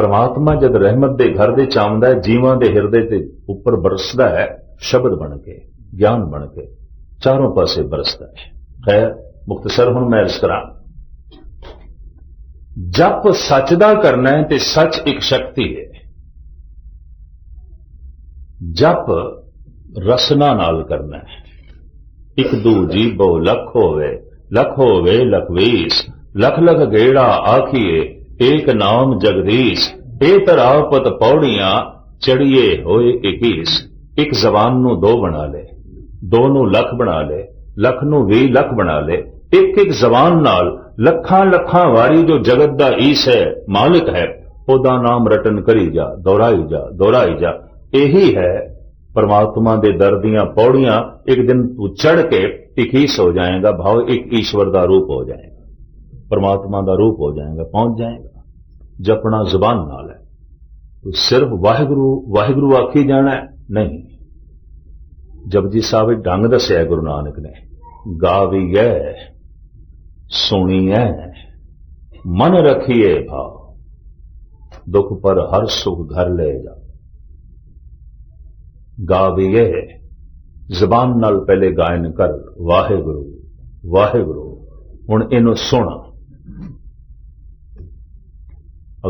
ਪਰਮਾਤਮਾ ਜਦ ਰਹਿਮਤ ਦੇ ਘਰ ਦੇ ਚ ਆਉਂਦਾ ਹੈ, ਜੀਵਾਂ ਦੇ ਹਿਰਦੇ ਤੇ ਉੱਪਰ ਬਰਸਦਾ ਹੈ, ਸ਼ਬਦ ਬਣ ਕੇ, ਗਿਆਨ ਬਣ ਕੇ, ਚਾਰੋਂ ਪਾਸੇ ਬਰਸਦਾ ਹੈ। ਖੈਰ ਮੁਖਤਸਰ ਹੁਣ ਮੈਂ ਇਸ ਕਰਾਂ। ਜਪ ਸੱਚ ਦਾ ਕਰਨਾ ਹੈ ਤੇ ਸੱਚ ਇੱਕ ਸ਼ਕਤੀ ਹੈ। ਜਪ ਰਸਨਾ ਨਾਲ ਕਰਨਾ ਹੈ। ਇੱਕ ਦੂ ਬਹੁ ਲੱਖ ਹੋਵੇ ਲੱਖ ਹੋਵੇ ਲਖਵੀਸ, ਲਖ ਲਖ ਗੇੜਾ ਆਖੀਏ ਏਕ ਨਾਮ ਜਗਦੀਸ਼ ਇਹ ਤਰਾਪਤ ਪੌੜੀਆਂ ਚੜੀਏ ਹੋਏ 21 ਇੱਕ ਜ਼ਬਾਨ ਨੂੰ ਦੋ ਬਣਾ ਲੈ ਦੋ ਨੂੰ ਲੱਖ ਬਣਾ ਲੈ, ਲੱਖ ਨੂੰ 20 ਲੱਖ ਬਣਾ ਲੈ। ਇੱਕ ਇੱਕ ਜ਼ਬਾਨ ਨਾਲ ਲੱਖਾਂ ਲੱਖਾਂ ਵਾਰੀ ਜੋ ਜਗਤ ਦਾ ਈਸ ਹੈ, ਮਾਲਕ ਹੈ, ਉਹਦਾ ਨਾਮ ਰਟਨ ਕਰੀ ਜਾ, ਦੁਹਰਾਈ ਜਾ ਦੁਹਰਾਈ ਜਾ। ਇਹੀ ਹੈ, ਪਰਮਾਤਮਾ ਦੇ ਦਰ ਦੀਆਂ ਪੌੜੀਆਂ, ਇੱਕ ਦਿਨ ਤੂੰ ਚੜ ਕੇ ਇਕੀਸ ਹੋ ਜਾਏਗਾ, ਭਾਵ ਇੱਕ ਈਸ਼ਵਰ ਦਾ ਰੂਪ ਹੋ ਜਾਏਗਾ। ਪਰਮਾਤਮਾ ਦਾ ਰੂਪ ਹੋ ਜਾਏਗਾ, ਪਹੁੰਚ ਜਾਏਗਾ। ਜਪਣਾ ਜ਼ੁਬਾਨ ਨਾਲ ਹੈ, ਤੂੰ ਸਿਰਫ ਵਾਹਿਗੁਰੂ ਵਾਹਿਗੁਰੂ ਆਖੀ ਜਾਣਾ ਨਹੀਂ। ਜਪਜੀ ਸਾਹਿਬ ਵਿੱਚ ਢੰਗ ਦੱਸਿਆ ਗੁਰੂ ਨਾਨਕ ਨੇ, ਗਾਵੀਐ, ਸੁਣੀਐ, ਮਨ ਰਖੀਏ ਭਾਵ, ਦੁੱਖ ਪਰ ਹਰ ਸੁਖ ਘਰ ਲੈ ਜਾ। ਗਾਵੀਏ ਜ਼ਬਾਨ ਨਾਲ ਪਹਿਲੇ ਗਾਇਨ ਕਰ, ਵਾਹਿਗੁਰੂ ਵਾਹਿਗੁਰੂ, ਹੁਣ ਇਹਨੂੰ ਸੁਣਾ।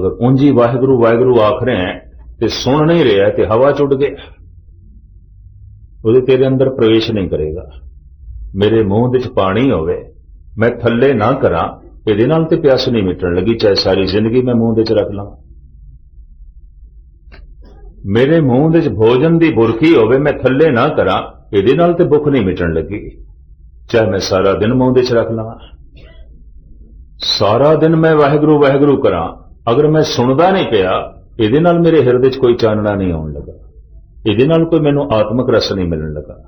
ਅਗਰ ਉਂਜੀ ਵਾਹਿਗੁਰੂ ਵਾਹਿਗੁਰੂ ਆਖ ਰਹੇ ਹੈ ਤੇ ਸੁਣ ਨਹੀਂ ਰਿਹਾ ਤੇ ਹਵਾ ਚ ਉੱਡ ਗਿਆ ਉਹਦੇ ਤੇਰੇ ਅੰਦਰ ਪ੍ਰਵੇਸ਼ ਨਹੀਂ ਕਰੇਗਾ। ਮੇਰੇ ਮੂੰਹ ਵਿੱਚ ਪਾਣੀ ਹੋਵੇ, ਮੈਂ ਥੱਲੇ ਨਾ ਕਰਾਂ, ਇਹਦੇ ਨਾਲ ਤੇ ਪਿਆਸ ਨਹੀਂ ਮਿਟਣ ਲੱਗੀ, ਚਾਹੇ ਸਾਰੀ ਜ਼ਿੰਦਗੀ ਮੈਂ ਮੂੰਹ ਵਿੱਚ ਰੱਖ ਲਵਾਂ ਮੇਰੇ ਮੂੰਹ ਵਿੱਚ ਭੋਜਨ ਦੀ ਬੁਰਕੀ ਹੋਵੇ, ਮੈਂ ਥੱਲੇ ਨਾ ਕਰਾਂ, ਇਹਦੇ ਨਾਲ ਤੇ ਭੁੱਖ ਨਹੀਂ ਮਿਟਣ ਲੱਗੀ। ਚਾਹੇ ਮੈਂ ਸਾਰਾ ਦਿਨ ਮੂੰਹ ਵਿੱਚ ਰੱਖ ਲਵਾਂ ਸਾਰਾ ਦਿਨ ਮੈਂ ਵਾਹਿਗੁਰੂ ਵਾਹਿਗੁਰੂ ਕਰਾਂ। ਅਗਰ ਮੈਂ ਸੁਣਦਾ ਨਹੀਂ ਪਿਆ, ਇਹਦੇ ਨਾਲ ਮੇਰੇ ਹਿਰਦੇ 'ਚ ਕੋਈ ਚਾਨਣਾ ਨਹੀਂ ਆਉਣ ਲੱਗਾ। ਇਹਦੇ ਨਾਲ ਕੋਈ ਮੈਨੂੰ ਆਤਮਿਕ ਰਸ ਨਹੀਂ ਮਿਲਣ ਲੱਗਾ।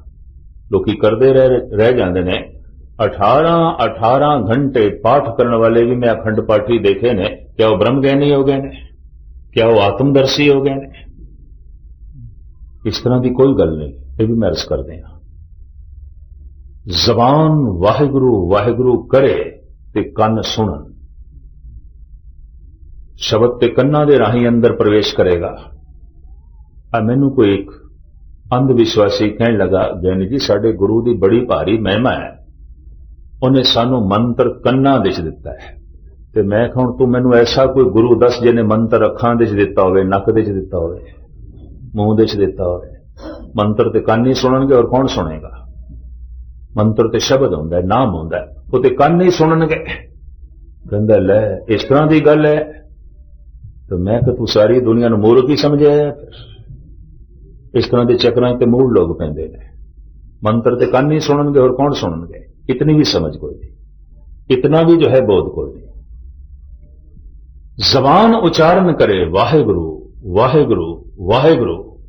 ਲੋਕੀ ਕਰਦੇ ਰਹਿ ਰਹਿ ਜਾਂਦੇ ਨੇ। 18 18 ਘੰਟੇ ਪਾਠ ਕਰਨ ਵਾਲੇ ਵੀ ਮੈਂ ਅਖੰਡ ਪਾਠੀ ਦੇਖੇ ਨੇ। ਕਿਆ ਉਹ ਬ੍ਰਹਮ ਗਿਆਨੀ ਹੋ ਗਏ ਨੇ? ਕਿਆ ਉਹ ਆਤਮਦਰਸ਼ੀ ਹੋ ਗਏ ਨੇ? ਇਸ ਤਰ੍ਹਾਂ ਦੀ ਕੋਈ ਗੱਲ ਨਹੀਂ। ਇਹ ਵੀ ਮੈਂ ਅਰਜ਼ ਕਰਦੇ ਹਾਂ। ਜ਼ਬਾਨ ਵਾਹਿਗੁਰੂ ਵਾਹਿਗੁਰੂ ਕਰੇ ਤੇ ਕੰਨ ਸੁਣਨ। ਸ਼ਬਦ ਤੇ ਕੰਨਾਂ ਦੇ ਰਾਹੀਂ ਅੰਦਰ ਪ੍ਰਵੇਸ਼ ਕਰੇਗਾ। ਆ ਮੈਨੂੰ ਕੋਈ ਇੱਕ ਅੰਧ ਵਿਸ਼ਵਾਸੀ ਕਹਿਣ ਲੱਗਾ ਗਿਆਨੀ ਜੀ, ਸਾਡੇ ਗੁਰੂ ਦੀ ਬੜੀ ਭਾਰੀ ਮਹਿਮਾ ਹੈ। ਉਹਨੇ ਸਾਨੂੰ ਮੰਤਰ ਕੰਨਾਂ ਵਿੱਚ ਦਿੱਤਾ ਹੈ। ਤੇ ਮੈਂ ਕਹਾਂ, ਤੂੰ ਮੈਨੂੰ ਐਸਾ ਕੋਈ ਗੁਰੂ ਦੱਸ ਜਿਹਨੇ ਮੰਤਰ ਅੱਖਾਂ ਵਿੱਚ ਦਿੱਤਾ ਹੋਵੇ, ਨੱਕ ਵਿੱਚ ਦਿੱਤਾ ਹੋਵੇ, ਮੂੰਹ ਵਿੱਚ ਦਿੱਤਾ ਹੋਵੇ। ਮੰਤਰ ਤੇ ਕੰਨ ਹੀ ਸੁਣਨਗੇ ਔਰ ਕੌਣ ਸੁਣੇਗਾ? ਮੰਤਰ ਤੇ ਸ਼ਬਦ ਹੁੰਦਾ ਨਾਮ ਹੁੰਦਾ ਉਹ ਤੇ ਕੰਨ ਹੀ ਸੁਣਨਗੇ। ਕਹਿੰਦਾ, ਲੈ, ਇਸ ਤਰ੍ਹਾਂ ਦੀ ਗੱਲ ਹੈ। ਤਾਂ ਮੈਂ ਕਿ ਤੂੰ ਸਾਰੀ ਦੁਨੀਆ ਨੂੰ ਮੂਰਖ ਹੀ ਸਮਝਿਆ ਹੈ ਫਿਰ। ਇਸ ਤਰ੍ਹਾਂ ਦੇ ਚੱਕਰਾਂ ਤੇ ਮੂਲ ਲੋਕ ਪੈਂਦੇ ਨੇ। ਮੰਤਰ ਤੇ ਕੰਨ ਹੀ ਸੁਣਨਗੇ ਔਰ ਕੌਣ ਸੁਣਨਗੇ? ਇਤਨੀ ਵੀ ਸਮਝ ਕੋਈ ਨਹੀਂ। ਇਤਨਾ ਵੀ ਜੋ ਹੈ ਬੋਧ ਕੋਈ ਨਹੀਂ। ਜ਼ਬਾਨ ਉਚਾਰਨ ਕਰੇ ਵਾਹਿਗੁਰੂ ਵਾਹਿਗੁਰੂ ਵਾਹਿਗੁਰੂ,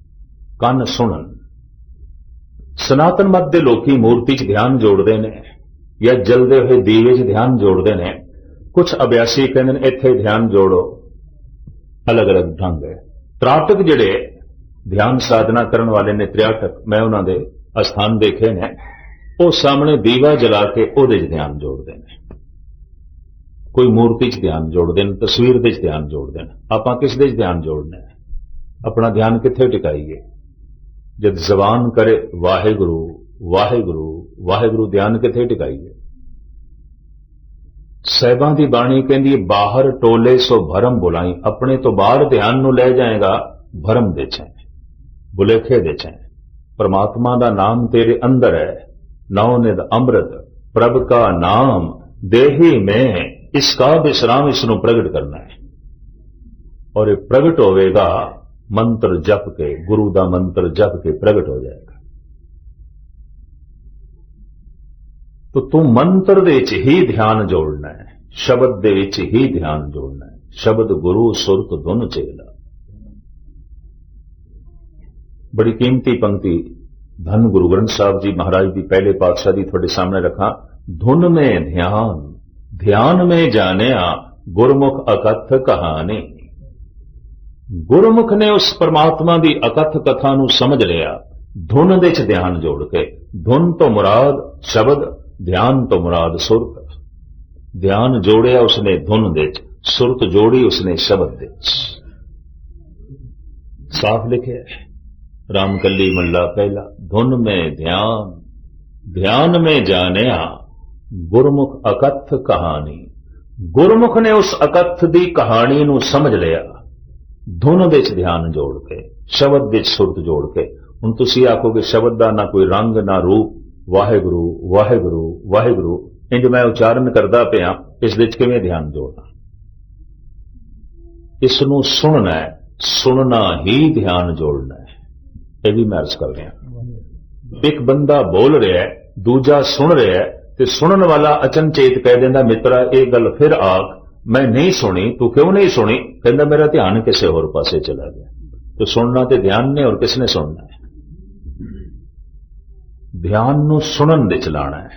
ਕੰਨ ਸੁਣਨ। ਸਨਾਤਨ ਮਤ ਦੇ ਲੋਕੀ ਮੂਰਤੀ 'ਚ ਧਿਆਨ ਜੋੜਦੇ ਨੇ ਜਾਂ ਜਲਦੇ ਹੋਏ ਦੀਵੇ 'ਚ ਧਿਆਨ ਜੋੜਦੇ ਨੇ। ਕੁਝ ਅਭਿਆਸੀ ਕਹਿੰਦੇ ਨੇ, ਇੱਥੇ ਧਿਆਨ ਜੋੜੋ। ਅਲੱਗ-ਅਲੱਗ ਢੰਗ ਹੈ। ਤ੍ਰਾਟਕ ਜਿਹੜੇ ਧਿਆਨ ਸਾਧਨਾ ਕਰਨ ਵਾਲੇ ਨੇ ਤ੍ਰਿਆਟਕ, ਮੈਂ ਉਹਨਾਂ ਦੇ ਅਸਥਾਨ ਦੇਖੇ ਨੇ, ਉਹ ਸਾਹਮਣੇ ਦੀਵਾ ਜਲਾ ਕੇ ਉਹਦੇ 'ਚ ਧਿਆਨ ਜੋੜਦੇ ਨੇ। ਕੋਈ ਮੂਰਤੀ 'ਚ ਧਿਆਨ ਜੋੜਦੇ ਨੇ, ਤਸਵੀਰ ਦੇ 'ਚ ਧਿਆਨ ਜੋੜਦੇ ਨੇ। ਆਪਾਂ ਕਿਸ ਦੇ 'ਚ ਧਿਆਨ ਜੋੜਨਾ ਹੈ? ਆਪਣਾ ਧਿਆਨ ਕਿੱਥੇ ਟਿਕਾਈਏ? ਜਦ ਜ਼ਬਾਨ ਕਰੇ, ਵਾਹਿਗੁਰੂ ਵਾਹਿਗੁਰੂ ਵਾਹਿਗੁਰੂ, ਧਿਆਨ ਕਿੱਥੇ ਟਿਕਾਈਏ? ਸਹਿਬਾਂ ਦੀ ਬਾਣੀ ਕਹਿੰਦੀ ਹੈ, ਬਾਹਰ ਟੋਲੇ ਸੋ ਭਰਮ ਬੁਲਾਈ ਆਪਣੇ ਤੋਂ ਬਾਹਰ ਧਿਆਨ ਨੂੰ ਲੈ ਜਾਏਗਾ ਭਰਮ ਦੇ ਚੈਂ ਬੁਲੇਖੇ ਦੇ ਚੈਂ ਪਰਮਾਤਮਾ ਦਾ ਨਾਮ ਤੇਰੇ ਅੰਦਰ ਹੈ ਨੌ ਨਿਦ ਅੰਮ੍ਰਿਤ ਪ੍ਰਭ ਕਾ ਨਾਮ ਦੇਹੀ ਮੈਂ ਇਸ ਕਾ ਵਿਸਰਾਮ ਇਸ ਨੂੰ ਪ੍ਰਗਟ ਕਰਨਾ ਹੈ। ਔਰ ਇਹ ਪ੍ਰਗਟ ਹੋਵੇਗਾ ਮੰਤਰ ਜਪ ਕੇ ਗੁਰੂ ਦਾ ਮੰਤਰ ਜਪ ਕੇ ਪ੍ਰਗਟ ਹੋ ਜਾਏਗਾ। ਤੋ ਤੂੰ ਮੰਤਰ ਦੇ ਵਿੱਚ ਹੀ ਧਿਆਨ ਜੋੜਨਾ ਹੈ, ਸ਼ਬਦ ਦੇ ਵਿੱਚ ਹੀ ਧਿਆਨ ਜੋੜਨਾ ਹੈ, ਸ਼ਬਦ, ਗੁਰੂ, ਸੁਰਤ, ਧੁਨ, ਚੇਲਾ। ਬੜੀ ਕੀਮਤੀ ਪੰਕਤੀ ਧੰਨ ਗੁਰੂ ਗ੍ਰੰਥ ਸਾਹਿਬ ਜੀ ਮਹਾਰਾਜ ਦੀ ਪਹਿਲੇ ਪਾਤਸ਼ਾਹ ਦੀ ਤੁਹਾਡੇ ਸਾਹਮਣੇ ਰੱਖਾਂ। ਧੁਨ ਮੇ ਧਿਆਨ ਧਿਆਨ ਮੇ ਜਾਣਿਆ, ਗੁਰਮੁਖ ਅਕਥ ਕਹਾਣੀ। ਗੁਰਮੁਖ ਨੇ ਉਸ ਪਰਮਾਤਮਾ ਦੀ ਅਕਥ ਕਥਾ ਨੂੰ ਸਮਝ ਲਿਆ। ਧੁਨ ਦੇ ਚ ਧਿਆਨ ਜੋੜ ਕੇ, ਧੁਨ ਤੋਂ ਮੁਰਾਦ, ਸ਼ਬਦ ਧਿਆਨ ਤੋਂ ਮੁਰਾਦ ਸੁਰਤ। ਧਿਆਨ ਜੋੜਿਆ ਉਸਨੇ ਧੁਨ ਦੇ ਚ, ਸੁਰਤ ਜੋੜੀ ਉਸਨੇ ਸ਼ਬਦ ਦੇ ਸਾਫ਼ ਲਿਖਿਆ ਰਾਮਕਲੀ ਮੱਲਾ ਪਹਿਲਾ, ਧੁਨ ਮੈਂ ਧਿਆਨ ਧਿਆਨ ਮੈਂ ਜਾਣਿਆ, ਗੁਰਮੁਖ ਅਕਥ ਕਹਾਣੀ। ਗੁਰਮੁਖ ਨੇ ਉਸ ਅਕਥ ਦੀ ਕਹਾਣੀ ਨੂੰ ਸਮਝ ਲਿਆ। ਧੁਨ ਦੇ ਵਿੱਚ ਧਿਆਨ ਜੋੜ ਕੇ, ਸ਼ਬਦ ਵਿੱਚ ਸੁਰਤ ਜੋੜ ਕੇ। ਹੁਣ ਤੁਸੀਂ ਆਖੋਗੇ, ਸ਼ਬਦ ਦਾ ਨਾ ਕੋਈ ਰੰਗ, ਨਾ ਰੂਪ ਵਾਹਿਗੁਰੂ ਵਾਹਿਗੁਰੂ ਵਾਹਿਗੁਰੂ, ਇੰਜ ਮੈਂ ਉਚਾਰਨ ਕਰਦਾ ਪਿਆ, ਇਸ ਵਿੱਚ ਕਿਵੇਂ ਧਿਆਨ ਜੋੜਨਾ ਇਸ ਨੂੰ ਸੁਣਨਾ ਹੈ, ਸੁਣਨਾ ਹੀ ਧਿਆਨ ਜੋੜਨਾ ਹੈ। ਇਹ ਵੀ ਮੈਂ ਅਰਜ਼ ਕਰ ਰਿਹਾ ਇੱਕ ਬੰਦਾ ਬੋਲ ਰਿਹਾ ਹੈ, ਦੂਜਾ ਸੁਣ ਰਿਹਾ ਹੈ, ਤੇ ਸੁਣਨ ਵਾਲਾ ਅਚਨਚੇਤ ਕਹਿ ਦਿੰਦਾ, ਮਿੱਤਰਾ, ਇਹ ਗੱਲ ਫਿਰ ਆਖ, ਮੈਂ ਨਹੀਂ ਸੁਣੀ, ਤੂੰ ਕਿਉਂ ਨਹੀਂ ਸੁਣੀ? ਕਹਿੰਦਾ, ਮੇਰਾ ਧਿਆਨ ਕਿਸੇ ਹੋਰ ਪਾਸੇ ਚਲਾ ਗਿਆ। ਤੇ ਸੁਣਨਾ ਤੇ ਧਿਆਨ ਨੇ ਔਰ ਕਿਸ ਨੇ ਸੁਣਨਾ ਹੈ? ਧਿਆਨ ਨੂੰ ਸੁਣਨ ਦੇ ਚਲਾਣਾ ਹੈ।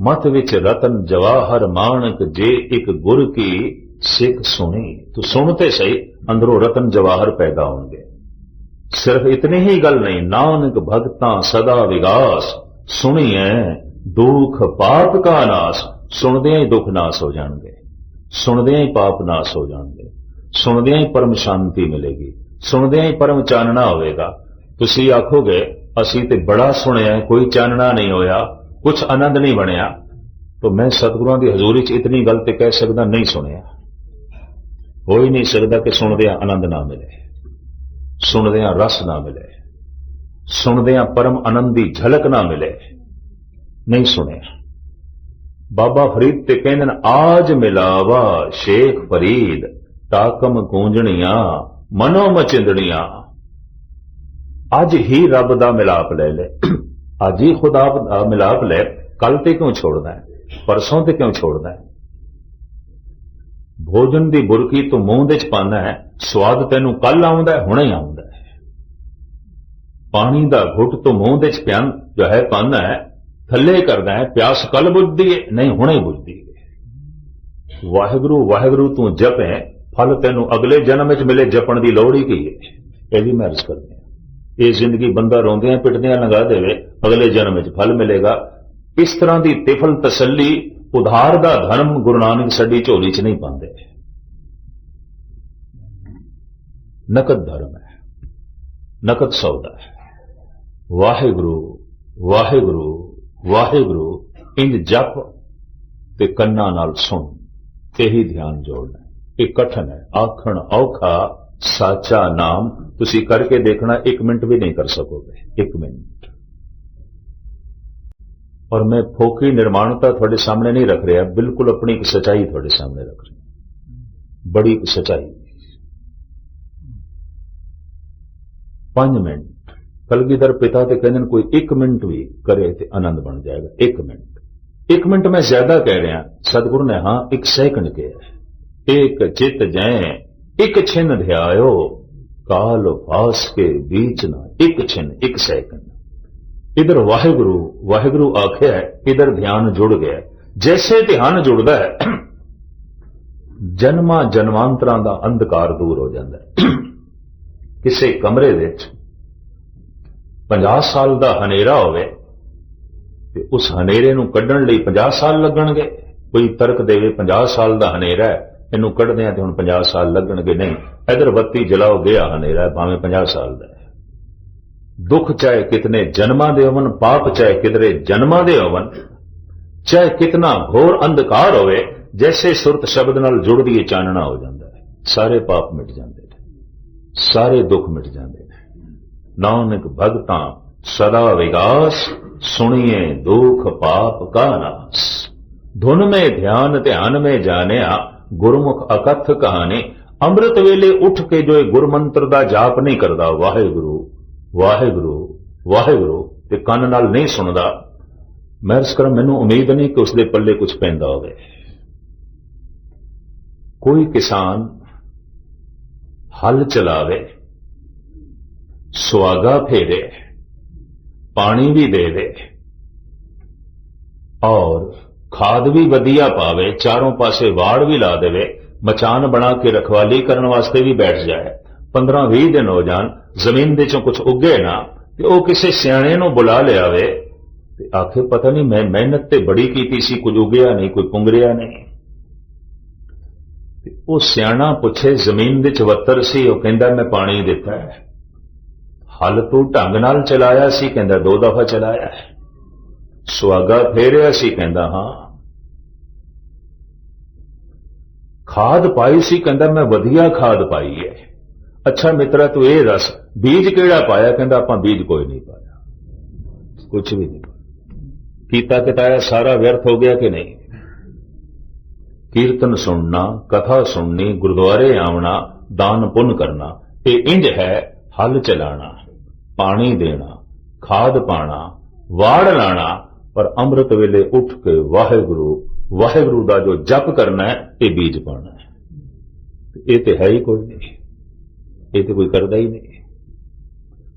ਮਤ ਵਿੱਚ ਰਤਨ ਜਵਾਹਰ ਮਾਣਕ ਜੇ ਇੱਕ ਗੁਰ ਕੀ ਸਿੱਖ ਸੁਣੀ, ਤੂੰ ਸੁਣ ਤੇ ਸਹੀ, ਅੰਦਰੋਂ ਰਤਨ ਜਵਾਹਰ ਪੈਦਾ ਹੋਣਗੇ। ਸਿਰਫ ਇਤਨੀ ਹੀ ਗੱਲ ਨਹੀਂ, ਨਾਨਕ ਭਗਤਾਂ ਸਦਾ ਵਿਗਾਸ, ਸੁਣੀਐ ਦੁਖ ਪਾਪ ਕਾ ਨਾਸ, ਸੁਣਦਿਆਂ ਹੀ ਦੁੱਖ ਨਾਸ ਹੋ ਜਾਣਗੇ। ਸੁਣਦਿਆਂ ਹੀ ਪਾਪ ਨਾਸ ਹੋ ਜਾਣਗੇ। ਸੁਣਦਿਆਂ ਹੀ ਪਰਮ ਸ਼ਾਂਤੀ ਮਿਲੇਗੀ। ਸੁਣਦਿਆਂ ਹੀ ਪਰਮ ਚਾਨਣਾ ਹੋਵੇਗਾ। ਤੁਸੀਂ ਆਖੋਗੇ ਅਸੀਂ ਤੇ ਬੜਾ ਸੁਣਿਆ, ਕੋਈ ਚਾਨਣਾ ਨਹੀਂ ਹੋਇਆ ਕੁਝ ਆਨੰਦ ਨਹੀਂ ਬਣਿਆ। ਤਾਂ ਮੈਂ ਸਤਿਗੁਰਾਂ ਦੀ ਹਜ਼ੂਰੀ 'ਚ ਇਤਨੀ ਗੱਲ ਤੇ ਕਹਿ ਸਕਦਾ ਨਹੀਂ ਸੁਣਿਆ। ਹੋ ਹੀ ਨਹੀਂ ਸਕਦਾ ਕਿ ਸੁਣਦਿਆਂ ਆਨੰਦ ਨਾ ਮਿਲੇ, ਸੁਣਦਿਆਂ ਰਸ ਨਾ ਮਿਲੇ, ਸੁਣਦਿਆਂ ਪਰਮ ਆਨੰਦ ਦੀ ਝਲਕ ਨਾ ਮਿਲੇ। ਨਹੀਂ ਸੁਣਿਆ। ਬਾਬਾ ਫਰੀਦ ਤੇ ਕਹਿੰਦੇ ਨੇ, ਆਜ ਮਿਲਾਵਾ ਸ਼ੇਖ ਫਰੀਦ ਤਾਕਮ ਗੂੰਜਣੀਆਂ, ਮਨੋ ਮਚਿੰਦਣੀਆਂ। ਅੱਜ ਹੀ ਰੱਬ ਦਾ ਮਿਲਾਪ ਲੈ ਲੈ। ਅੱਜ ਹੀ ਖੁਦਾ ਦਾ ਮਿਲਾਪ ਲੈ ਕੱਲ ਤੇ ਕਿਉਂ ਛੋੜਦਾ ਹੈ? ਪਰਸੋਂ ਤੇ ਕਿਉਂ ਛੋੜਦਾ ਹੈ? ਭੋਜਨ ਦੀ ਬੁਰਕੀ ਤੂੰ ਮੂੰਹ ਦੇ ਚ ਪਾਣਾ ਹੈ, ਸਵਾਦ ਤੈਨੂੰ ਕੱਲ ਆਉਂਦਾ ਹੈ, ਹੁਣੇ ਆਉਂਦਾ ਹੈ। ਪਾਣੀ ਦਾ ਘੁੱਟ ਤੂੰ ਮੂੰਹ ਦੇ ਚ ਪਿਆਨ ਜੋ ਹੈ ਪਾਣਾ ਹੈ, ਥੱਲੇ ਕਰਦਾ ਹੈ, ਪਿਆਸ ਕੱਲ ਬੁੱਝਦੀ ਹੈ ਨਹੀਂ ਹੁਣੇ ਬੁੱਝਦੀ ਹੈ ਵਾਹਿਗੁਰੂ ਵਾਹਿਗੁਰੂ ਤੂੰ ਜਪੇ, ਫਲ ਤੈਨੂੰ ਅਗਲੇ ਜਨਮ ਵਿੱਚ ਮਿਲੇ, ਜਪਣ ਦੀ ਲੋੜ ਹੀ ਕੀ ਹੈ ਇਹ ਵੀ ਮੈਂ ਅਰਜ਼ ਕਰਦਾ ਇਹ ਜ਼ਿੰਦਗੀ ਬੰਦਾ ਰੋਂਦਿਆਂ ਪਿੱਟਦਿਆਂ ਲੰਘਾ ਦੇਵੇ, ਅਗਲੇ ਜਨਮ ਵਿੱਚ ਫਲ ਮਿਲੇਗਾ। ਇਸ ਤਰ੍ਹਾਂ ਦੀ ਤਿਫਲ ਤਸੱਲੀ ਉਧਾਰ ਦਾ ਧਰਮ ਗੁਰੂ ਨਾਨਕ ਸਾਡੀ ਝੋਲੀ 'ਚ ਨਹੀਂ ਪਾਉਂਦੇ। ਨਕਦ ਧਰਮ ਹੈ, ਨਕਦ ਸੌਦਾ ਹੈ। ਵਾਹਿਗੁਰੂ ਵਾਹਿਗੁਰੂ ਵਾਹਿਗੁਰੂ, ਇੰਜ ਜਪ ਤੇ ਕੰਨਾਂ ਨਾਲ ਸੁਣ ਇਹੀ ਧਿਆਨ ਜੋੜਨਾ। ਇਹ ਕਠਨ ਹੈ, ਆਖਣ ਔਖਾ ਸਾਚਾ ਨਾਮ ਤੁਸੀਂ ਕਰਕੇ ਦੇਖਣਾ 1 ਮਿੰਟ ਵੀ ਨਹੀਂ ਕਰ ਸਕੋਗੇ 1 ਮਿੰਟ ਔਰ ਮੈਂ ਫੋਕੀ ਨਿਰਮਾਣਤਾ ਤੁਹਾਡੇ ਸਾਹਮਣੇ ਨਹੀਂ ਰੱਖ ਰਿਹਾ ਬਿਲਕੁਲ ਆਪਣੀ ਇੱਕ ਸਚਾਈ ਤੁਹਾਡੇ ਸਾਹਮਣੇ ਰੱਖ ਰਿਹਾ ਬੜੀ ਇੱਕ ਸਚਾਈ 5 ਮਿੰਟ ਕਲਗੀਧਰ ਪਿਤਾ ਤੇ ਕਹਿੰਦੇ ਨੇ ਕੋਈ 1 ਮਿੰਟ ਵੀ ਕਰੇ ਤੇ ਆਨੰਦ ਬਣ ਜਾਏਗਾ 1 ਮਿੰਟ 1 ਮਿੰਟ ਮੈਂ ਜ਼ਿਆਦਾ ਕਹਿ ਰਿਹਾ ਸਤਿਗੁਰੂ ਨੇ ਹਾਂ 1 ਸੈਕਿੰਡ ਕਿਹਾ ਏਕ ਚਿਤ ਜੈ ਇੱਕ ਛਿਨ ਧਿਆਇਓ ਕਾਲ ਵਾਸ ਕੇ बीच ਨਾ, ਇੱਕ ਛਿਨ, ਇੱਕ ਸੈਕਿੰਡ। ਇਧਰ ਵਾਹਿਗੁਰੂ ਵਾਹਿਗੁਰੂ ਆਖਿਆ ਇਧਰ ਧਿਆਨ ਜੁੜ ਗਿਆ। ਜੈਸੇ ਧਿਆਨ ਜੁੜਦਾ ਹੈ, ਜਨਮਾਂ ਜਨਮਾਂਤਰਾਂ ਦਾ ਅੰਧਕਾਰ ਦੂਰ ਹੋ ਜਾਂਦਾ ਹੈ। ਕਿਸੇ ਕਮਰੇ ਵਿੱਚ 50 ਸਾਲ ਦਾ ਹਨੇਰਾ ਹੋਵੇ, ਤੇ ਉਸ ਹਨੇਰੇ ਨੂੰ ਕੱਢਣ ਲਈ 50 ਸਾਲ ਲੱਗਣਗੇ। ਕੋਈ ਤਰਕ ਦੇਵੇ 50 ਸਾਲ ਦਾ ਹਨੇਰਾ ਹੈ। ਇਹਨੂੰ ਕੱਢਦੇ ਤੇ ਹੁਣ 50 ਸਾਲ ਲੱਗਣਗੇ। ਨਹੀਂ, ਇਧਰ ਬੱਤੀ ਜਲਾਓ, ਗਿਆ ਹਨੇਰਾ, ਭਾਵੇਂ 50 ਸਾਲ ਦਾ ਦੁੱਖ ਚਾਹੇ ਕਿਤਨੇ ਜਨਮਾਂ ਦੇ ਹੋਵਨ ਪਾਪ ਚਾਹੇ ਕਿਦਰੇ ਜਨਮਾਂ ਦੇ ਹੋਵਨ ਚਾਹੇ ਕਿਤਨਾ ਘੋਰ ਅੰਧਕਾਰ ਹੋਵੇ, ਜੈਸੇ ਸੁਰਤ ਸ਼ਬਦ ਨਾਲ ਜੁੜਦੀ ਹੈ ਚਾਨਣਾ ਹੋ ਜਾਂਦਾ ਹੈ। ਸਾਰੇ ਪਾਪ ਮਿਟ ਜਾਂਦੇ ਨੇ। ਸਾਰੇ ਦੁੱਖ ਮਿਟ ਜਾਂਦੇ ਨੇ। ਨਾਨਕ ਭਗਤਾਂ, ਸਦਾ ਵਿਗਾਸ, ਸੁਣੀਏ ਦੁੱਖ ਪਾਪ ਕਾ ਨਾਸ। ਧੁਨ ਮੇ ਧਿਆਨ ਧਿਆਨ ਮੇ ਜਾਣਿਆ ਗੁਰਮੁਖ ਅਕਥ ਕਹਾਣੀ, ਅੰਮ੍ਰਿਤ ਵੇਲੇ ਉੱਠ ਕੇ ਜੋ ਇਹ ਗੁਰਮੰਤਰ ਦਾ ਜਾਪ ਨਹੀਂ ਕਰਦਾ, ਵਾਹਿਗੁਰੂ ਵਾਹਿਗੁਰੂ ਵਾਹਿਗੁਰੂ, ਤੇ ਕੰਨ ਨਾਲ ਨਹੀਂ ਸੁਣਦਾ, ਮੈਂ ਇਸ ਕਰ ਮੈਨੂੰ ਉਮੀਦ ਨਹੀਂ ਕਿ ਉਸ ਦੇ ਪੱਲੇ ਕੁਝ ਪੈਂਦਾ ਹੋਵੇ। ਕੋਈ ਕਿਸਾਨ ਹਲ ਚਲਾਵੇ, ਸੁਆਗਾ ਫੇਰੇ, ਪਾਣੀ ਵੀ ਦੇਵੇ ਔਰ ਖਾਦ ਵੀ ਵਧੀਆ ਪਾਵੇ, ਚਾਰੋਂ ਪਾਸੇ ਵਾੜ ਵੀ ਲਾ ਦੇਵੇ, ਮਚਾਨ ਬਣਾ ਕੇ ਰਖਵਾਲੀ ਕਰਨ ਵਾਸਤੇ ਵੀ ਬੈਠ ਜਾਏ। 15-20 ਦਿਨ ਹੋ ਜਾਣ, ਜ਼ਮੀਨ ਦੇ ਚੋਂ ਕੁਝ ਉੱਗੇ ਨਾ, ਤੇ ਉਹ ਕਿਸੇ ਸਿਆਣੇ ਨੂੰ ਬੁਲਾ ਲਿਆਵੇ ਤੇ ਆਖੇ, ਪਤਾ ਨਹੀਂ ਮੈਂ ਮਿਹਨਤ ਤੇ ਬੜੀ ਕੀਤੀ ਸੀ, ਕੁਝ ਉਗਿਆ ਨਹੀਂ, ਕੋਈ ਪੁੰਗਰਿਆ ਨਹੀਂ। ਤੇ ਉਹ ਸਿਆਣਾ ਪੁੱਛੇ, ਜ਼ਮੀਨ ਦੇ ਚਵੱਤਰ ਸੀ? ਉਹ ਕਹਿੰਦਾ, ਮੈਂ ਪਾਣੀ ਦਿੱਤਾ ਹੈ। ਹਲ ਤੂੰ ਢੰਗ ਨਾਲ ਚਲਾਇਆ ਸੀ? ਕਹਿੰਦਾ, ਦੋ ਦਫਾ ਚਲਾਇਆ ਹੈ। ਸੁਆਗਾ ਫੇਰਿਆ ਸੀ? ਕਹਿੰਦਾ, ਹਾਂ। ਖਾਦ ਪਾਈ ਸੀ, ਕਹਿੰਦਾ ਮੈਂ ਵਧੀਆ ਖਾਦ ਪਾਈ ਹੈ ਅੱਛਾ ਮਿੱਤਰਾ, ਤੂੰ ਇਹ ਦੱਸ, ਬੀਜ ਕਿਹੜਾ ਪਾਇਆ? ਕਹਿੰਦਾ ਆਪਾਂ ਬੀਜ ਕੋਈ ਨਹੀਂ ਪਾਇਆ। ਕੁਝ ਵੀ ਨਹੀਂ ਕੀਤਾ ਕਿਤਾਇਆ ਸਾਰਾ ਵਿਅਰਥ ਹੋ ਗਿਆ ਕਿ ਨਹੀਂ? ਕੀਰਤਨ ਸੁਣਨਾ, ਕਥਾ ਸੁਣਨੀ, ਗੁਰਦੁਆਰੇ ਆਉਣਾ, ਦਾਨ ਪੁੰਨ ਕਰਨਾ, ਇਹ ਇੰਜ ਹੈ, ਹਲ ਚਲਾਣਾ, ਪਾਣੀ ਦੇਣਾ, ਖਾਦ ਪਾਣਾ, ਵਾੜ ਲਾਣਾ, ਪਰ ਅੰਮ੍ਰਿਤ ਵੇਲੇ ਉੱਠ ਕੇ ਵਾਹਿਗੁਰੂ ਵਾਹਿਗੁਰੂ ਦਾ ਜੋ ਜਪ ਕਰਨਾ ਹੈ, ਇਹ ਬੀਜ ਪਾਣਾ ਹੈ। ਇਹ ਤੇ ਹੈ ਹੀ ਕੋਈ ਨਹੀਂ। ਇਹ ਤੇ ਕੋਈ ਕਰਦਾ ਹੀ ਨਹੀਂ।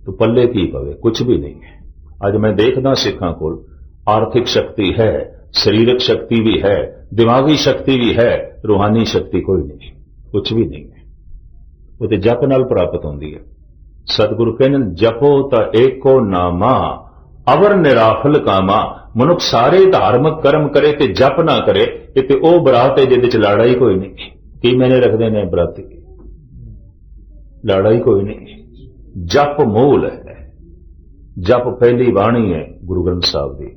ਤੋ ਪੱਲੇ ਕੀ ਪਵੇ ਕੁਝ ਵੀ ਨਹੀਂ ਹੈ। ਅੱਜ ਮੈਂ ਦੇਖਦਾ ਸਿੱਖਾਂ ਕੋਲ, ਆਰਥਿਕ ਸ਼ਕਤੀ ਹੈ, ਸਰੀਰਕ ਸ਼ਕਤੀ ਵੀ ਹੈ, ਦਿਮਾਗੀ ਸ਼ਕਤੀ ਵੀ ਹੈ, ਰੂਹਾਨੀ ਸ਼ਕਤੀ ਕੋਈ ਨਹੀਂ ਕੁਝ ਵੀ ਨਹੀਂ ਹੈ। ਉਹ ਤੇ ਜਪ ਨਾਲ ਪ੍ਰਾਪਤ ਹੁੰਦੀ ਹੈ। ਸਤਿਗੁਰੂ ਕਹਿੰਦੇ ਜਪੋ ਤਾਂ ਏਕੋ ਨਾਮਾ ਅਵਰ ਨਿਰਾਫਲ ਕਾਮਾ, ਮਨੁੱਖ ਸਾਰੇ ਧਾਰਮਿਕ ਕਰਮ ਕਰੇ ਤੇ ਜਪ ਨਾ ਕਰੇ ਇਹ ਤੇ ਉਹ ਬਰਾਤ ਹੈ ਜਿਹਦੇ ਚ ਲੜਾਈ ਕੋਈ ਨਹੀਂ। ਕੀ ਮੈਨੇ ਰੱਖਦੇ ਨੇ ਬਰਾਤੀ ਲੜਾਈ ਕੋਈ ਨਹੀਂ। ਜਪ ਮੂਲ ਹੈ। ਜਪ ਪਹਿਲੀ ਬਾਣੀ ਹੈ ਗੁਰੂ ਗ੍ਰੰਥ ਸਾਹਿਬ ਦੀ।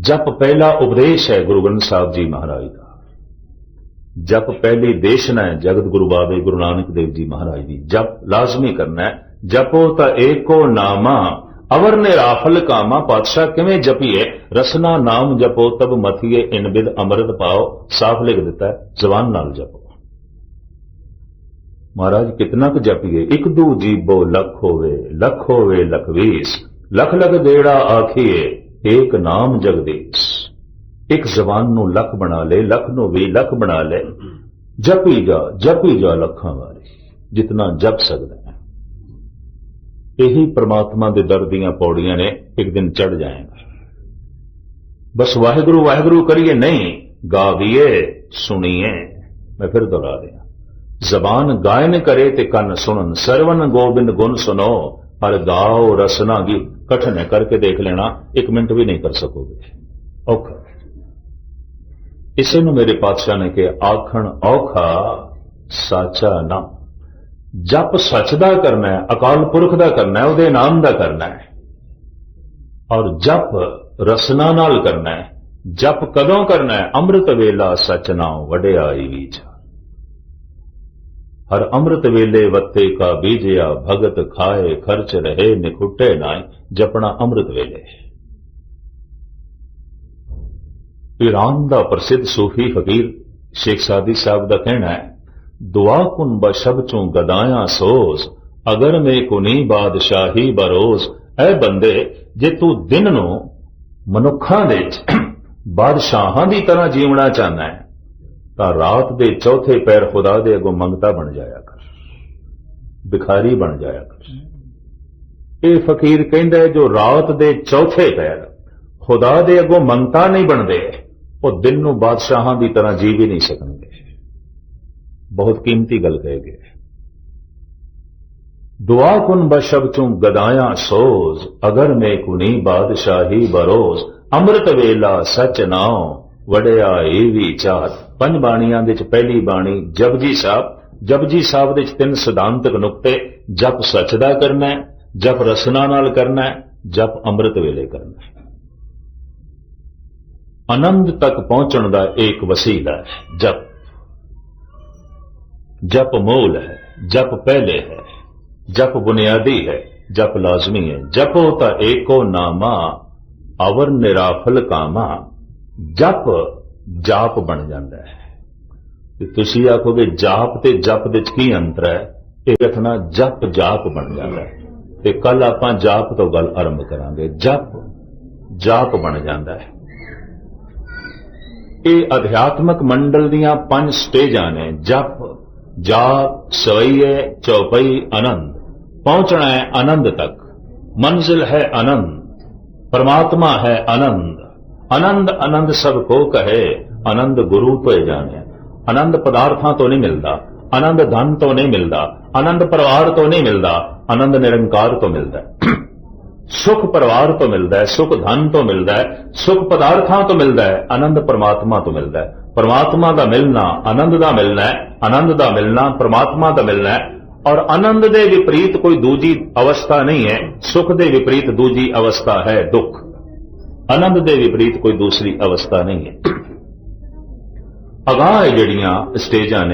ਜਪ ਪਹਿਲਾ ਉਪਦੇਸ਼ ਹੈ ਗੁਰੂ ਗ੍ਰੰਥ ਸਾਹਿਬ ਜੀ ਮਹਾਰਾਜ ਦਾ। ਜਪ ਪਹਿਲੀ ਦੇਸ਼ਨਾ ਹੈ ਜਗਤ ਗੁਰੂ ਬਾਬੇ ਗੁਰੂ ਨਾਨਕ ਦੇਵ ਜੀ ਮਹਾਰਾਜ ਦੀ। ਜਪ ਲਾਜ਼ਮੀ ਕਰਨਾ ਹੈ। ਜਪੋ ਤਾਂ ਏਕੋ ਨਾਮਾ ਅਵਰ ਨਿਰਾਫਲ ਕਾਮਾ ਪਾਤਸ਼ਾਹ ਕਿਵੇਂ ਜਪੀਏ? ਰਸਨਾ ਨਾਮ ਜਪੋ, ਤਬ ਮਥੀਏ ਇਨ ਅੰਮ੍ਰਿਤ ਪਾਓ। ਸਾਫ਼ ਲਿਖ ਦਿੱਤਾ ਹੈ, ਜ਼ਬਾਨ ਨਾਲ ਜਪੋ। ਮਹਾਰਾਜ, ਕਿਤਨਾ ਕੁ ਜਪੀਏ? ਇੱਕ ਦੂ ਜੀਬੋ ਲੱਖ ਹੋਵੇ ਲੱਖ ਹੋਵੇ ਲਖਵੀਸ। ਲੱਖ ਲਖ ਦੇੜਾ ਆਖੀਏ, ਏਕ ਨਾਮ ਜਗਦੀਸ਼। ਇੱਕ ਜ਼ਬਾਨ ਨੂੰ ਲੱਖ ਬਣਾ ਲੈ, ਲੱਖ ਨੂੰ ਵੀ ਲੱਖ ਬਣਾ ਲੈ। ਜਪੀ ਜਾ ਜਪੀ ਜਾ ਲੱਖਾਂ ਵਾਰੀ, ਜਿਤਨਾ ਜਪ ਸਕਦਾ ਹੈ। ਇਹੀ ਪ੍ਰਮਾਤਮਾ ਦੇ ਦਰ ਦੀਆਂ ਪੌੜੀਆਂ ਨੇ, ਇੱਕ ਦਿਨ ਚੜ ਜਾਏਗਾ। ਬਸ ਵਾਹਿਗੁਰੂ ਵਾਹਿਗੁਰੂ ਕਰੀਏ, ਨਹੀਂ, ਗਾਵੀਏ, ਸੁਣੀਏ। ਮੈਂ ਫਿਰ ਦੁਹਰਾ ਰਿਹਾ। ਜ਼ਬਾਨ ਗਾਇਨ ਕਰੇ ਤੇ ਕੰਨ ਸੁਣਨ, ਸਰਵਨ ਗੋਬਿੰਦ ਗੁਣ ਸੁਨੋ। ਪਰ ਗਾਓ, ਰਸਨਾ ਕੀ ਕਠਨ ਕਰਕੇ ਦੇਖ ਲੈਣਾ, ਇੱਕ ਮਿੰਟ ਵੀ ਨਹੀਂ ਕਰ ਸਕੋਗੇ। ਔਖਾ। ਇਸੇ ਨੂੰ ਮੇਰੇ ਪਾਤਸ਼ਾਹ ਨੇ ਕਿ ਆਖਣ ਔਖਾ, ਸਾਚਾ ਨਾ। ਜਪ ਸੱਚ ਦਾ ਕਰਨਾ ਹੈ, ਅਕਾਲ ਪੁਰਖ ਦਾ ਕਰਨਾ ਹੈ, ਉਹਦੇ ਨਾਮ ਦਾ ਕਰਨਾ ਹੈ। ਔਰ ਜਪ ਰਸਨਾ ਨਾਲ ਕਰਨਾ ਹੈ। ਜਪ ਕਦੋਂ ਕਰਨਾ ਹੈ? ਅੰਮ੍ਰਿਤ ਵੇਲਾ ਸਚ ਨਾਮ ਵਡਿਆਈ ਵਿਚਾਰ ਹਰ ਅੰਮ੍ਰਿਤ ਵੇਲੇ ਵੱਤੇ ਕਾ ਬੀਜਿਆ, ਭਗਤ ਖਾਏ ਖਰਚ ਰਹੇ, ਨਿਖੁੱਟੇ ਨਾਏ ਜਪਣਾ ਅੰਮ੍ਰਿਤ ਵੇਲੇ। ਈਰਾਨ ਦਾ ਪ੍ਰਸਿੱਧ ਸੂਫੀ ਫਕੀਰ ਸ਼ੇਖ ਸਾਦੀ ਸਾਹਿਬ ਦਾ ਕਹਿਣਾ ਹੈ ਦੁਆ ਕੁਨ ਬਸ਼ਬ ਚੋਂ ਗਦਾਇਆ ਸੋਜ਼, ਅਗਰ ਮੈਂ ਕੁਨੀ ਬਾਦਸ਼ਾਹੀ ਬਰੋਜ਼, ਐ ਬੰਦੇ, ਜੇ ਤੂੰ ਦਿਨ ਨੂੰ ਮਨੁੱਖਾਂ ਦੇ ਬਾਦਸ਼ਾਹਾਂ ਦੀ ਤਰ੍ਹਾਂ ਜੀਵਣਾ ਚਾਹਨਾ ਹੈ, ਤਾਂ ਰਾਤ ਦੇ ਚੌਥੇ ਪੈਰ ਖੁਦਾ ਦੇ ਅੱਗੋਂ ਮੰਗਤਾ ਬਣ ਜਾਇਆ ਕਰ, ਭਿਖਾਰੀ ਬਣ ਜਾਇਆ ਕਰ। ਇਹ ਫਕੀਰ ਕਹਿੰਦਾ ਜੋ ਰਾਤ ਦੇ ਚੌਥੇ ਪੈਰ ਖੁਦਾ ਦੇ ਅੱਗੋਂ ਮੰਗਤਾ ਨਹੀਂ ਬਣਦੇ, ਉਹ ਦਿਨ ਨੂੰ ਬਾਦਸ਼ਾਹਾਂ ਦੀ ਤਰ੍ਹਾਂ ਜੀ ਵੀ ਨਹੀਂ ਸਕਣਗੇ। ਬਹੁਤ ਕੀਮਤੀ ਗੱਲ ਕਹੇ ਗਏ। ਦੁਆ ਕੁਨ ਬਸ਼ਬ ਚੋਂ ਗਦਾਇਆ ਸੋਜ਼, ਅਗਰ ਮੈਂ ਕੁਨੀ ਬਾਦਸ਼ਾਹੀ ਬਰੋਜ਼। ਅੰਮ੍ਰਿਤ ਵੇਲਾ ਸਚ ਨਾਉ ਵਡਿਆਈ ਵਿਚਾਰ ਪੰਜ ਬਾਣੀਆਂ ਦੇ ਵਿੱਚ ਪਹਿਲੀ ਬਾਣੀ ਜਪਜੀ ਸਾਹਿਬ ਜਪਜੀ ਸਾਹਿਬ ਦੇ ਵਿੱਚ ਤਿੰਨ ਸਿਧਾਂਤਕ ਨੁਕਤੇ। ਜਪ ਸੱਚ ਦਾ ਕਰਨਾ ਹੈ, ਜਪ ਰਸਨਾ ਨਾਲ ਕਰਨਾ ਹੈ, ਜਪ ਅੰਮ੍ਰਿਤ ਵੇਲੇ ਕਰਨਾ ਹੈ। ਆਨੰਦ ਤੱਕ ਪਹੁੰਚਣ ਦਾ ਇੱਕ ਵਸੀਲਾ ਹੈ, ਜਪ ਜਪ ਮੂਲ ਹੈ, ਜਪ ਪਹਿਲੇ ਹੈ, ਜਪ ਬੁਨਿਆਦੀ ਹੈ, ਜਪ ਲਾਜ਼ਮੀ ਹੈ। ਜਪੋ ਤਾਂ ਏਕੋ ਨਾਮਾ, ਅਵਰ ਨਿਰਾਫਲ ਕਾਮਾ। ਜਪ, ਜਾਪ ਬਣ ਜਾਂਦਾ ਹੈ। ਤੇ ਤੁਸੀਂ ਆਖੋਗੇ, ਜਾਪ ਤੇ ਜਪ ਵਿੱਚ ਕੀ ਅੰਤਰ ਹੈ? ਇਹ ਰੱਖਣਾ ਜਪ ਜਾਪ ਬਣ ਜਾਂਦਾ ਹੈ। ਤੇ ਕੱਲ ਆਪਾਂ ਜਾਪ ਤੋਂ ਗੱਲ ਆਰੰਭ ਕਰਾਂਗੇ। ਜਪ, ਜਾਪ ਬਣ ਜਾਂਦਾ ਹੈ। ਇਹ ਅਧਿਆਤਮਕ ਮੰਡਲ ਦੀਆਂ ਪੰਜ ਸਟੇਜਾਂ ਨੇ। ਜਪ ਜਾ ਸਵਈਏ ਚੌਪਈ ਆਨੰਦ, ਪਹੁੰਚਣਾ ਹੈ ਆਨੰਦ ਤੱਕ। ਮੰਜ਼ਿਲ ਹੈ ਆਨੰਦ, ਪਰਮਾਤਮਾ ਹੈ ਆਨੰਦ। ਆਨੰਦ ਆਨੰਦ ਸਭ ਕੋ ਕਹੇ, ਆਨੰਦ ਗੁਰੂ ਤੋਂ ਜਾਣੇ। ਆਨੰਦ ਪਦਾਰਥਾਂ ਤੋਂ ਨਹੀਂ ਮਿਲਦਾ, ਆਨੰਦ ਧਨ ਤੋਂ ਨਹੀਂ ਮਿਲਦਾ, ਆਨੰਦ ਪਰਿਵਾਰ ਤੋਂ ਨਹੀਂ ਮਿਲਦਾ, ਆਨੰਦ ਨਿਰੰਕਾਰ ਤੋਂ ਮਿਲਦਾ ਸੁਖ ਪਰਿਵਾਰ ਤੋਂ ਮਿਲਦਾ ਹੈ, ਸੁਖ ਧਨ ਤੋਂ ਮਿਲਦਾ ਹੈ, ਸੁਖ ਪਦਾਰਥਾਂ ਤੋਂ ਮਿਲਦਾ ਹੈ, ਆਨੰਦ ਪਰਮਾਤਮਾ ਤੋਂ ਮਿਲਦਾ ਹੈ। है ਪਰਮਾਤਮਾ ਦਾ ਮਿਲਣਾ, ਆਨੰਦ ਦਾ ਮਿਲਣਾ ਹੈ ਆਨੰਦ ਦਾ ਮਿਲਣਾ, ਪਰਮਾਤਮਾ ਦਾ ਮਿਲਣਾ ਹੈ। ਔਰ ਆਨੰਦ ਦੇ ਵਿਪਰੀਤ ਕੋਈ ਦੂਜੀ ਅਵਸਥਾ ਨਹੀਂ ਹੈ, ਸੁਖ ਦੇ ਵਿਪਰੀਤ ਦੂਜੀ ਅਵਸਥਾ ਹੈ, ਦੁੱਖ। ਆਨੰਦ ਦੇ ਵਿਪਰੀਤ ਕੋਈ ਦੂਸਰੀ ਅਵਸਥਾ ਨਹੀਂ ਹੈ। ਅਗਾਹ ਇਹ ਜਿਹੜੀਆਂ ਸਟੇਜਾਂ ਨੇ